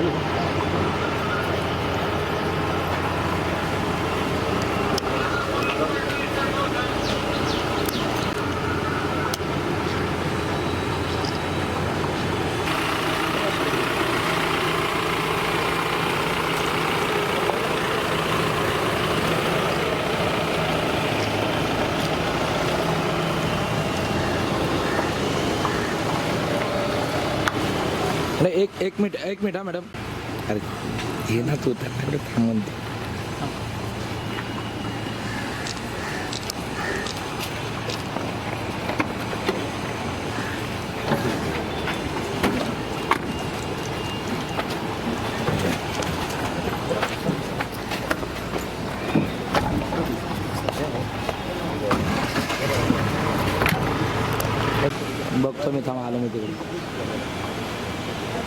नाही एक एक मिनिट एक मिनिट हा मॅडम. अरे ये ना तू त्यांच्याकडे थांबून म्हणते. बघतो मी थांब आलो मी तिकडे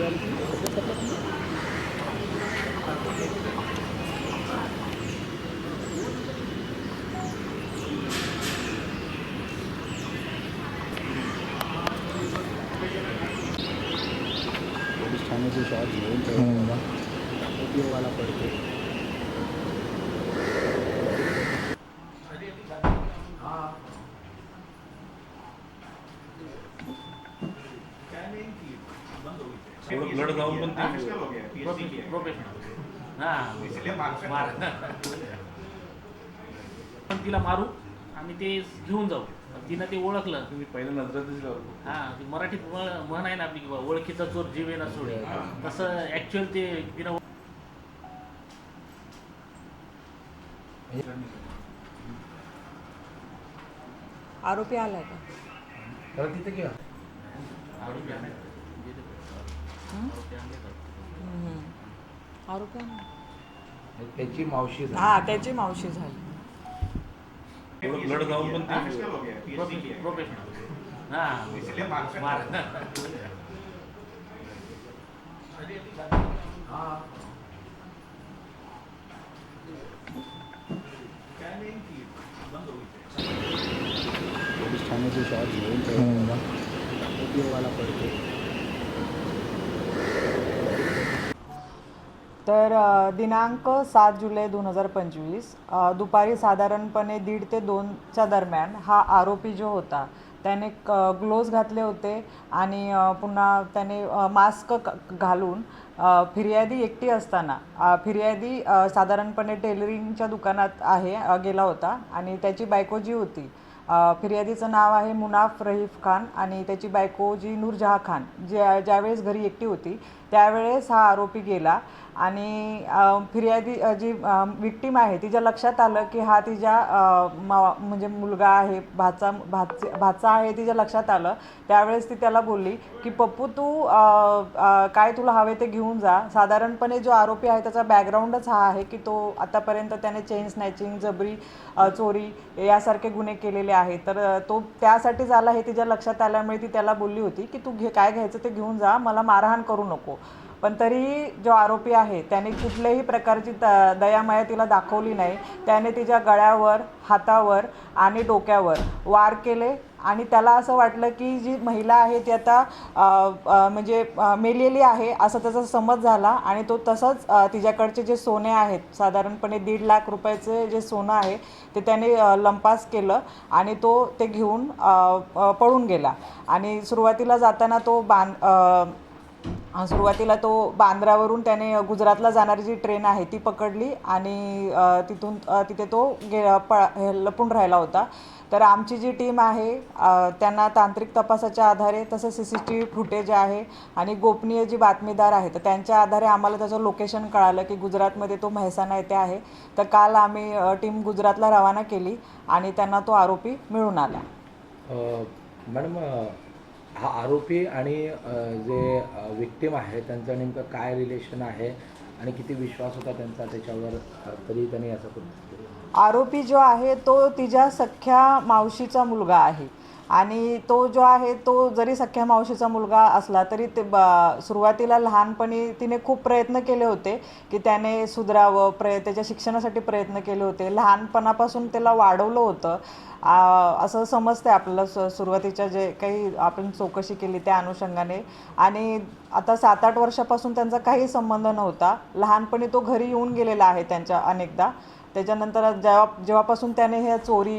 जाने के शायद नहीं वाला पड़ते जाऊन पण ते पण तिला मारू आणि ते घेऊन जाऊ. तिनं ते ओळखलं. तुम्ही पहिल्या नजरेतच लावलं. हा ती मराठीत म्हण आहे ना आपली किंवा ओळखीचा चोर जीवे ना सोडे. तसं ऍक्च्युअल ते तिनं आरोपी आलाय का? तर तिथे किंवा आरोपी आलाय. त्याची मावशी झाली. हा त्याची मावशी झाली. ब्लड जाऊन पण ते प्रोफे- प्रोफेशनल. हा मार तर दिनांक सात जुलै दोन हजार पंचवीस दुपारी साधारणपणे दीड ते दोनच्या दरम्यान हा आरोपी जो होता त्याने क ग्लोव्ज घातले होते आणि पुन्हा त्याने मास्क घालून फिर्यादी एकटी असताना फिर्यादी साधारणपणे टेलरिंगच्या दुकानात आहे गेला होता आणि त्याची बायको जी होती फिर्यादीचं नाव आहे मुनाफ रहीफ खान आणि त्याची बायको जी नूरजहा खान ज्या ज्यावेळेस घरी एकटी होती त्यावेळेस हा आरोपी गेला. आणि फिर्यादी जी विक्टीम आहे तिच्या लक्षात आलं की हा तिच्या मा- म्हणजे मुलगा आहे भाचा भाच भाचा आहे तिच्या लक्षात आलं त्यावेळेस ती त्याला बोलली की पप्पू तू काय तुला हवे ते घेऊन जा. साधारणपणे जो आरोपी आहे त्याचा बॅकग्राऊंडच हा आहे की तो आतापर्यंत त्याने चेन स्नॅचिंग जबरी चोरी यासारखे गुन्हे केलेले आहेत. तर तो त्यासाठीच आला हे तिच्या लक्षात आल्यामुळे ती त्याला बोलली होती की तू घे काय घ्यायचं ते घेऊन जा. मला मारहाण करू नको. पण तरीही जो आरोपी आहे त्याने कुठल्याही प्रकारची त दयामाया तिला दाखवली नाही. त्याने तिच्या गळ्यावर हातावर आणि डोक्यावर वार केले आणि त्याला असं वाटलं की जी महिला आहे ती आता म्हणजे मेलेली आहे असं त्याचा समज झाला आणि तो तसंच तिच्याकडचे जे सोने आहेत साधारणपणे दीड लाख रुपयाचे जे सोनं आहे ते त्याने लंपास केलं आणि तो ते घेऊन पळून गेला. आणि सुरुवातीला जाताना तो बांध सुरुवातीला तो बांद्रावरून त्याने गुजरातला जाणारी जी ट्रेन आहे ती पकडली आणि तिथून तिथे तो गे पळा हे लपून राहिला होता. तर आमची जी टीम आहे त्यांना तांत्रिक तपासाच्या आधारे तसं C C T V footage आहे आणि गोपनीय जी बातमीदार आहे तर त्यांच्या आधारे आम्हाला त्याचं लोकेशन कळालं की गुजरातमध्ये तो मेहसाणा येथे आहे. तर काल आम्ही टीम गुजरातला रवाना केली आणि त्यांना तो आरोपी मिळून आला. मॅडम हा आरोपी आणि जे विक्टीम आहे त्यांचं नेमकं काय रिलेशन आहे आणि किती विश्वास होता त्यांचा त्याच्यावर तरी त्यांनी असं आरोपी जो आहे तो तिच्या सख्ख्या मावशीचा मुलगा आहे. आणि तो जो आहे तो जरी सख्ख्या मावशीचा मुलगा असला तरी ते ब सुरुवातीला लहानपणी तिने खूप प्रयत्न केले होते की त्याने सुधरावं प्रय त्याच्या शिक्षणासाठी प्रयत्न केले होते. लहानपणापासून त्याला वाढवलं होतं. असं समजतं आपल्याला स सुरुवातीच्या जे काही आपण चौकशी केली त्या अनुषंगाने. आणि आता सात आठ वर्षापासून त्यांचा काही संबंध नव्हता. लहानपणी तो घरी येऊन गेलेला आहे त्यांच्या अनेकदा. त्याच्यानंतर जेव्हा जेव्हापासून त्याने हे चोरी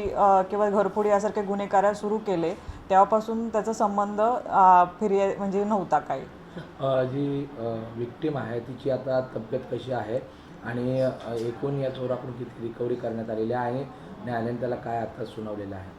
किंवा घरफोडी यासारखे गुन्हे करायला सुरू केले तेव्हापासून त्याचा संबंध अ, फिर्या म्हणजे नव्हता काही. जी विक्टीम आहे तिची आता तब्येत कशी आहे आणि एकूण या चोराकडून किती रिकव्हरी करण्यात आलेली आहे आणि न्यायालयाने त्याला काय आता सुनावलेलं आहे?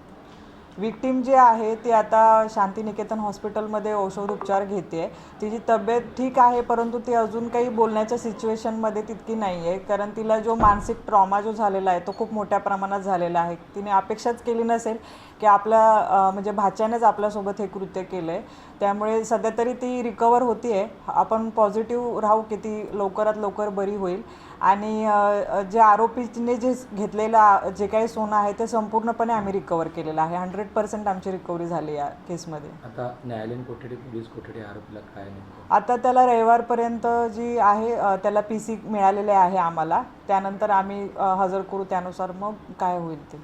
विक्टीम जे आहे ती आता शांतिनिकेतन हॉस्पिटलमध्ये औषधोपचार घेते आहे. तिची तब्येत ठीक आहे परंतु ती अजून काही बोलण्याच्या सिच्युएशनमध्ये तितकी नाही आहे. कारण तिला जो मानसिक ट्रॉमा जो झालेला आहे तो खूप मोठ्या प्रमाणात झालेला आहे. तिने अपेक्षाच केली नसेल की आपल्या म्हणजे भाच्यानेच आपल्यासोबत हे कृत्य केलं आहे त्यामुळे सध्या तरी ती रिकवर होती आहे आपण पॉझिटिव्ह राहू की ती लवकरात लवकर बरी होईल. आणि जे आरोपीने जे घेतलेलं जे काही सोनं आहे ते संपूर्णपणे आम्ही रिकवर केलेलं आहे. हंड्रेड पर्सेंट आमची रिकव्हरी झाली या केसमध्ये आता न्यायालयीन कोठडी पोलीस कोठडी आरोपीला काय नेमकं? आता त्याला रविवारपर्यंत जी आहे अ, त्याला पी सी मिळालेले आहे आम्हाला. त्यानंतर आम्ही अ, हजर करू त्यानुसार मग काय होईल ते.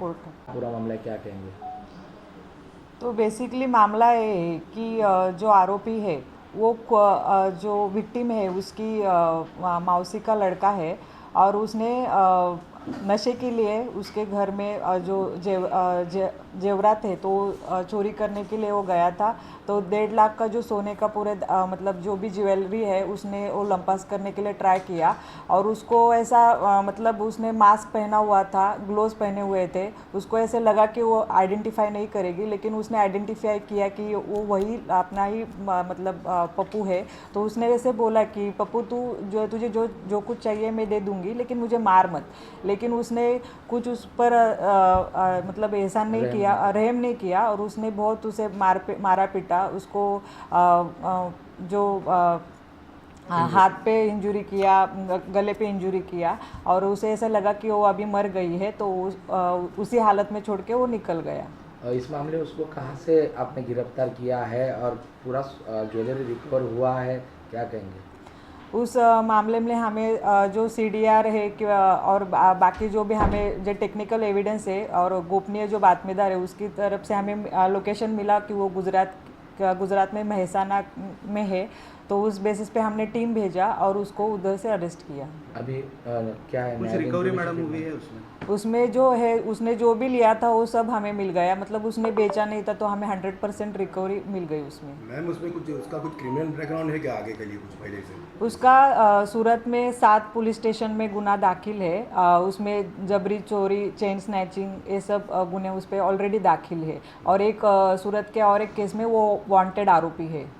कोर्टात पूरा मामला क्या कहेंगे तो बेसिकली मामला ये है कि अ, जो आरोपी है वो क- अ, जो विक्टिम है उसकी अ, मा- मौसी का लड़का है और उसने अ, नशे के लिए उसके घर में जो जेव जेवरात है तो चोरी करने के लिए वो गया था। तो डेढ़ लाख का जो सोने का पूरे मतलब जो भी ज्वेलरी है, उसने वो लंपास करने के लिए ट्राई किया। और उसको ऐसा मतलब उसने मास्क पहना हुआ था, ग्लोव्स पहने हुए थे। उसको ऐसे लगा कि वो आइडेंटिफाई नहीं करेगी, लेकिन उसने आइडेंटिफाई किया कि वो वही अपना ही मतलब पप्पू है। तो उसने वैसे बोला कि, पप्पू, तू जो, तुझे जो जो कुछ चाहिए मैं दे दूँगी, लेकिन मुझे मार मत। लेकिन उसने कुछ उस पर अ, अ, मतलब एहसान नहीं किया रहम नहीं किया और उसने बहुत उसे मार मारा पीटा उसको अ, अ, जो हाँ, हाथ पे इंजुरी किया गले पे इंजुरी किया और उसे ऐसा लगा कि वो अभी मर गई है तो उस, अ, उसी हालत में छोड़ के वो निकल गया। इस मामले में उसको कहाँ से आपने गिरफ़्तार किया है और पूरा ज्वेलरी रिकवर हुआ है क्या कहेंगे? उस मामले में हमें जो सी डी आर है कि और बाकी जो भी हमें जो टेक्निकल एविडेंस है और गोपनीय जो बातमीदार है उसकी तरफ़ से हमें लोकेशन मिला कि वो गुजरात गुजरात में महसाना में है। तो उस बेसिस पे हमने टीम भेजा और उसको उधर से अरेस्ट किया। अभी अ, क्या है? कुछ रिकवरी मैडम हुई है उसमें? उसमें जो है उसने जो भी लिया था वो सब हमें मिल गया। मतलब उसने बेचा नहीं था तो हमें हंड्रेड परसेंट रिकवरी मिल गई उसमें। मैम उसमें कुछ उसका कुछ क्रिमिनल बैकग्राउंड है क्या आगे के लिए कुछ पहले से? उसका अ, सूरत में सात पुलिस स्टेशन में गुना दाखिल है। अ, उसमें जबरी चोरी चेन स्नैचिंग ये सब गुने उस पर ऑलरेडी दाखिल है। और एक सूरत के और एक केस में वो वांटेड आरोपी है।